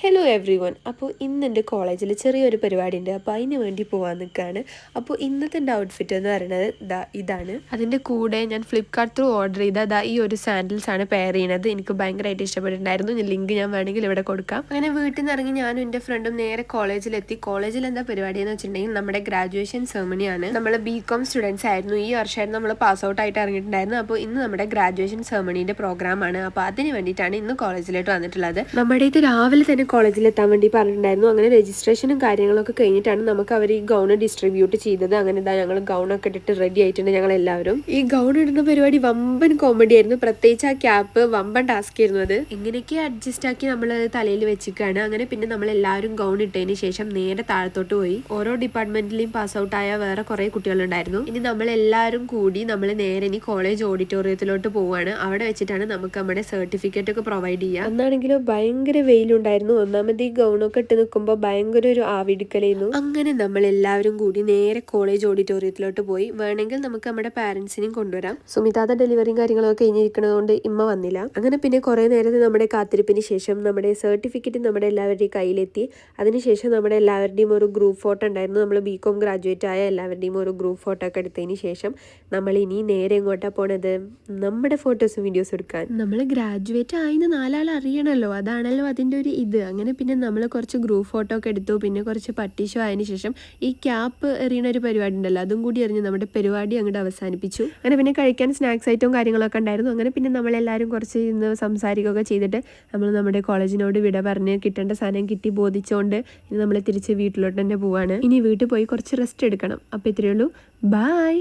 Hello every one അപ്പോൾ ഇന്ന് എന്റെ കോളേജിൽ ചെറിയൊരു പരിപാടി ഉണ്ട് അപ്പോൾ അതിന് വേണ്ടി പോകാൻ നിൽക്കുകയാണ് അപ്പോൾ ഇന്നത്തെ എന്റെ ഔട്ട്ഫിറ്റ് എന്ന് പറയുന്നത് ദാ ഇതാണ്. അതിന്റെ കൂടെ ഞാൻ ഫ്ലിപ്കാർട്ട് ത്രൂ ഓർഡർ ചെയ്ത ദാ ഈ ഒരു സാൻഡിൽസ് ആണ് പെയർ ചെയ്യുന്നത്. എനിക്ക് ഭയങ്കരമായിട്ട് ഇഷ്ടപ്പെട്ടിട്ടുണ്ടായിരുന്നു. ലിങ്ക് ഞാൻ വേണമെങ്കിൽ ഇവിടെ കൊടുക്കാം. അങ്ങനെ വീട്ടിൽ നിന്ന് ഇറങ്ങി ഞാനും എന്റെ ഫ്രണ്ടും നേരെ കോളേജിലെത്തി കോളേജിൽ എന്താ പരിപാടി എന്ന് വെച്ചിട്ടുണ്ടെങ്കിൽ നമ്മുടെ ഗ്രാജുവേഷൻ സെർമണിയാണ് നമ്മൾ ബി കോം സ്റ്റുഡൻസ് ആയിരുന്നു. ഈ വർഷമായിരുന്നു നമ്മൾ പാസ് ഔട്ട് ആയിട്ട് ഇറങ്ങിയിട്ടുണ്ടായിരുന്നു അപ്പോൾ ഇന്ന് നമ്മുടെ ഗ്രാജുവേഷൻ സെർമണീന്റെ പ്രോഗ്രാമാണ് അപ്പോൾ അതിന് വേണ്ടിയിട്ടാണ് ഇന്ന് കോളേജിലോട്ട് വന്നിട്ടുള്ളത്. നമ്മുടെ ഇത് രാവിലെ തന്നെ കോളേജിൽ എത്താൻ വേണ്ടി പറഞ്ഞിട്ടുണ്ടായിരുന്നു. അങ്ങനെ രജിസ്ട്രേഷനും കാര്യങ്ങളൊക്കെ കഴിഞ്ഞിട്ടാണ് നമുക്ക് അവർ ഈ ഗൗൺ ഡിസ്ട്രിബ്യൂട്ട് ചെയ്തത്. അങ്ങനെ ഇതാ ഞങ്ങൾ ഗൗണൊക്കെ ഇട്ടിട്ട് റെഡി ആയിട്ടുണ്ട് ഞങ്ങൾ എല്ലാവരും ഈ ഗൗൺ ഇടുന്ന പരിപാടി വമ്പൻ കോമഡി ആയിരുന്നു. പ്രത്യേകിച്ച് ആ ക്യാപ്പ് വമ്പൻ ടാസ്ക് ആയിരുന്നു അത്. എങ്ങനെയൊക്കെ അഡ്ജസ്റ്റ് ആക്കി നമ്മൾ തലയിൽ വെച്ചിരിക്കുകയാണ് അങ്ങനെ പിന്നെ നമ്മൾ എല്ലാവരും ഗൗൺ ഇട്ടതിന് ശേഷം നേരെ താഴത്തോട്ട് പോയി. ഓരോ ഡിപ്പാർട്ട്മെന്റിലെയും പാസ് ഔട്ട് ആയ വേറെ കുറെ കുട്ടികളുണ്ടായിരുന്നു. ഇനി നമ്മൾ എല്ലാവരും കൂടി നമ്മൾ നേരെ ഇനി കോളേജ് ഓഡിറ്റോറിയത്തിലോട്ട് പോവുകയാണ് അവിടെ വെച്ചിട്ടാണ് നമുക്ക് നമ്മുടെ സർട്ടിഫിക്കറ്റ് ഒക്കെ പ്രൊവൈഡ് ചെയ്യുക അന്നാണെങ്കിലും ഭയങ്കര വെയിലുണ്ടായിരുന്നു. ഒന്നാമത് ഈ ഗൗണൊക്കെ ഇട്ട് നിൽക്കുമ്പോൾ ഭയങ്കര ഒരു ആവിടിക്കലായിരുന്നു അങ്ങനെ നമ്മൾ എല്ലാവരും കൂടി നേരെ കോളേജ് ഓഡിറ്റോറിയത്തിലോട്ട് പോയി. വേണമെങ്കിൽ നമുക്ക് നമ്മുടെ പാരൻസിനെയും കൊണ്ടുവരാം. സുമിതാത ഡെലിവറിയും കാര്യങ്ങളൊക്കെ കഴിഞ്ഞിരിക്കുന്നതുകൊണ്ട് ഇമ്മ വന്നില്ല. അങ്ങനെ പിന്നെ കുറെ നേരത്തെ നമ്മുടെ കാത്തിരിപ്പിന് ശേഷം നമ്മുടെ സർട്ടിഫിക്കറ്റ് നമ്മുടെ എല്ലാവരുടെയും കയ്യിലെത്തി. അതിനുശേഷം നമ്മുടെ എല്ലാവരുടെയും ഒരു ഗ്രൂപ്പ് ഫോട്ടോ ഉണ്ടായിരുന്നു. നമ്മൾ ബി കോം ഗ്രാജുവേറ്റ് ആയ എല്ലാവരുടെയും ഒരു ഗ്രൂപ്പ് ഫോട്ടോ ഒക്കെ എടുത്തതിന് ശേഷം നമ്മൾ ഇനി നേരെ എങ്ങോട്ടാണ് പോണത്? നമ്മുടെ ഫോട്ടോസും വീഡിയോസും എടുക്കാൻ. നമ്മൾ ഗ്രാജുവേറ്റ് ആയിന്ന് നാലാൾ അറിയണമല്ലോ അതാണല്ലോ അതിന്റെ ഒരു ഇത്. അങ്ങനെ പിന്നെ നമ്മൾ കുറച്ച് ഗ്രൂപ്പ് ഫോട്ടോ ഒക്കെ എടുത്തു പിന്നെ കുറച്ച് പട്ടിഷോ ആയതിനു ശേഷം ഈ ക്യാപ്പ് എറിയണ ഒരു പരിപാടി ഉണ്ടല്ലോ അതും കൂടി എറിഞ്ഞ് നമ്മുടെ പരിപാടി അങ്ങോട്ട് അവസാനിപ്പിച്ചു. അങ്ങനെ പിന്നെ കഴിക്കാൻ സ്നാക്സ് ഐറ്റവും കാര്യങ്ങളൊക്കെ ഉണ്ടായിരുന്നു. അങ്ങനെ പിന്നെ നമ്മളെല്ലാവരും കുറച്ച് ഇന്ന് സംസാരിക്കുകയൊക്കെ ചെയ്തിട്ട് നമ്മൾ നമ്മുടെ കോളേജിനോട് വിട പറഞ്ഞ് കിട്ടേണ്ട സാധനം കിട്ടി ബോധിച്ചുകൊണ്ട് ഇനി നമ്മൾ തിരിച്ച് വീട്ടിലോട്ട് തന്നെ പോവാണ്. ഇനി വീട്ടിൽ പോയി കുറച്ച് റെസ്റ്റ് എടുക്കണം. അപ്പോൾ ഇത്രയേ ഉള്ളൂ. ബായ്